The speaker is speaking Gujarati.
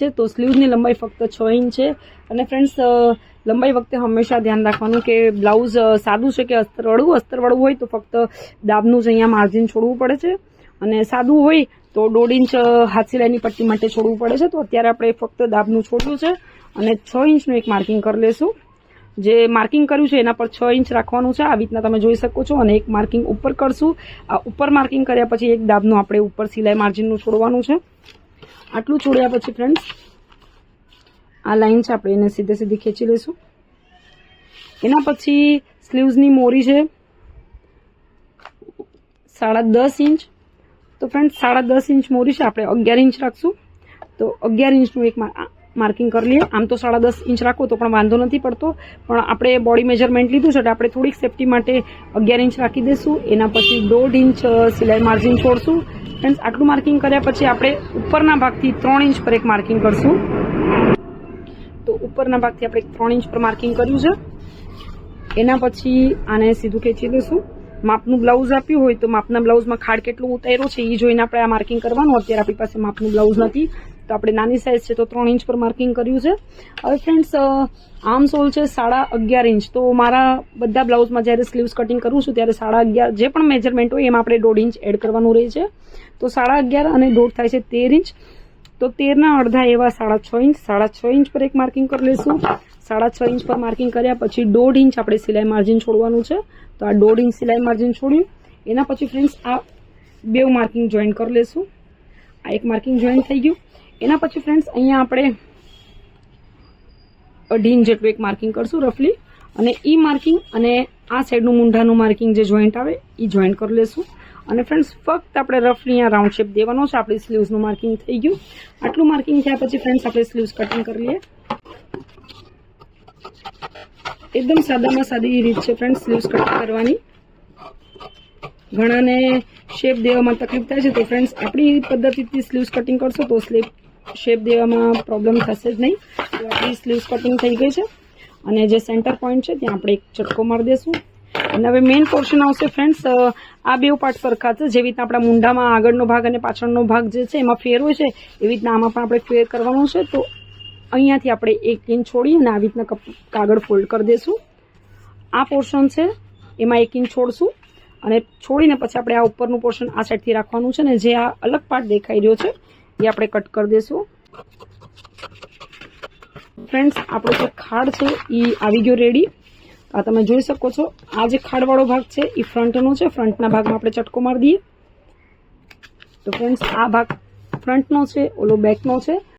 છે, તો સ્લીવની લંબાઈ ફક્ત છ ઇંચ છે. અને ફ્રેન્ડ્સ લંબાઈ વખતે હંમેશા ધ્યાન રાખવાનું કે બ્લાઉઝ સાદું છે કે અસ્તરવાળું? અસ્તરવાળું હોય તો ફક્ત દાબનું જ અહીંયા માર્જિન છોડવું પડે છે. અને સાદું હોય તો દોઢ ઇંચ હાથ સિલાઈની પટ્ટી માટે છોડવું પડે છે. તો અત્યારે આપણે ફક્ત દાબનું છોડ્યું છે અને છ ઇંચનું એક માર્કિંગ કરી લેશું. જે માર્કિંગ કર્યું છે એના પર છ ઇંચ રાખવાનું છે. આવી રીતના તમે જોઈ શકો છો અને એક માર્કિંગ ઉપર કરશું. આ ઉપર માર્કિંગ કર્યા પછી એક દાબનું આપણે ઉપર સિલાઈ માર્જિનનું છોડવાનું છે. આટલું છોડ્યા પછી ફ્રેન્ડ્સ આ લાઈન છે આપણે એને સીધે સીધી ખેંચી લઈશું. એના પછી સ્લીવ્સની મોરી છે, સાડા દસ ઇંચ. તો ફ્રેન્ડ સાડા દસ ઇંચ મોરી છે, આપણે અગિયાર ઇંચ રાખશું. તો અગિયાર ઇંચનું એક માર્કિંગ કરી લઈએ. આમ તો સાડા દસ ઇંચ રાખો તો પણ વાંધો નથી પડતો. પણ આપણે બોડી મેજરમેન્ટ લીધું છે એટલે આપણે થોડીક સેફટી માટે અગિયાર ઇંચ રાખી દઈશું એના પછી દોઢ ઇંચ સિલાઈ માર્જિન છોડશું. ફ્રેન્ડ્સ આટલું માર્કિંગ કર્યા પછી આપણે ઉપરના ભાગથી ત્રણ ઇંચ પર એક માર્કિંગ કરશું. તો ઉપરના ભાગથી આપણે ત્રણ ઇંચ પર માર્કિંગ કર્યું છે. એના પછી આને સીધું ખેંચી દઈશું માપનું બ્લાઉઝ આપ્યું હોય તો માપના બ્લાઉઝમાં ખાડ કેટલું ઉતાર્યો છે એ જોઈને આપણે આ માર્કિંગ કરવાનું. અત્યારે આપણી પાસે માપનું બ્લાઉઝ નથી. તો આપણે નાની સાઇઝ છે તો ત્રણ ઇંચ પર માર્કિંગ કર્યું છે. હવે ફ્રેન્ડ્સ આમ સોલ છે સાડા અગિયાર ઇંચ. તો મારા બધા બ્લાઉઝમાં જ્યારે સ્લીવ્સ કટિંગ કરું છું ત્યારે સાડા અગિયાર, જે પણ મેજરમેન્ટ હોય એમાં આપણે દોઢ ઇંચ એડ કરવાનું રહે છે. તો સાડા અગિયાર અને દોઢ થાય છે તેર ઇંચ. તો તેરના અડધા એવા સાડા છ ઇંચ. સાડા છ ઇંચ પર એક માર્કિંગ કરી લઈશું સાડા છ ઇંચ પર માર્કિંગ કર્યા પછી દોઢ ઇંચ આપણે સિલાઈ માર્જિન છોડવાનું છે. તો આ દોઢ ઇંચ સિલાઈ માર્જિન છોડ્યું. એના પછી ફ્રેન્ડ્સ આ બે માર્કિંગ જોઈન કરી લઈશું આ એક માર્કિંગ જોઈન થઈ ગયું. એના પછી ફ્રેન્ડ્સ અહીંયા આપણે અઢી ઇંચ જેટલું એક માર્કિંગ કરશું રફલી અને ઈ માર્કિંગ અને આ સાઈડનું મૂંઢાનું માર્કિંગ જે જોઈન્ટ આવે એ જોઈન્ટ કરી લેશું. અને ફ્રેન્ડ્સ ફક્ત આપણે રફલી અહીંયા રાઉન્ડ શેપ દેવાનો છે. આપણી સ્લીવ્સનું માર્કિંગ થઈ ગયું. આટલું માર્કિંગ થયા પછી ફ્રેન્ડ્સ આપણે સ્લીવ્સ કટિંગ કરી લઈએ. એકદમ સાદામાં સાદી રીત છે ફ્રેન્ડ્સ સ્લીવ્સ કટિંગ કરવાની. ઘણાને શેપ દેવામાં તકલીફ થાય છે. તો ફ્રેન્ડ્સ આપણી પદ્ધતિથી સ્લીવ્સ કટિંગ કરશો તો સ્લીવ શેપ દેવામાં પ્રોબ્લેમ થશે જ નહીં. તો આપણી સ્લીવ્સ કટિંગ થઈ ગઈ છે. અને જે સેન્ટર પોઈન્ટ છે, ત્યાં આપણે એક ચટકો મારી દઈશું અને હવે મેઇન પોર્શન આવશે ફ્રેન્ડ્સ આ બે પાર્ટ સરખા છે. જેવી રીતના આપણા મુંડામાં આગળનો ભાગ અને પાછળનો ભાગ જે છે, એમાં ફેર હોય છે, એવી રીતના આમાં પણ આપણે ફેર કરવાનો છે. તો અહીંયાથી આપણે એક ઇંચ છોડી અને આવી રીતના કાગળ ફોલ્ડ કરી દઈશું આ પોર્શન છે, એમાં એક ઇંચ છોડશું. અને છોડીને પછી આપણે આ ઉપરનું પોર્શન આ સાઈડથી રાખવાનું છે. ને જે આ અલગ પાર્ટ દેખાઈ રહ્યો છે એ આપણે કટ કરી દઈશું ફ્રેન્ડ્સ આપણો જે ખાડ છે એ આવી ગયો રેડી આ તમે જોઈ શકો છો, આ જે ખાડવાળો ભાગ છે એ ફ્રન્ટનો છે. ફ્રન્ટના ભાગમાં આપણે ચટકો મારી દઈએ. તો ફ્રેન્ડ્સ આ ભાગ ફ્રન્ટનો છે, ઓલો બેકનો છે.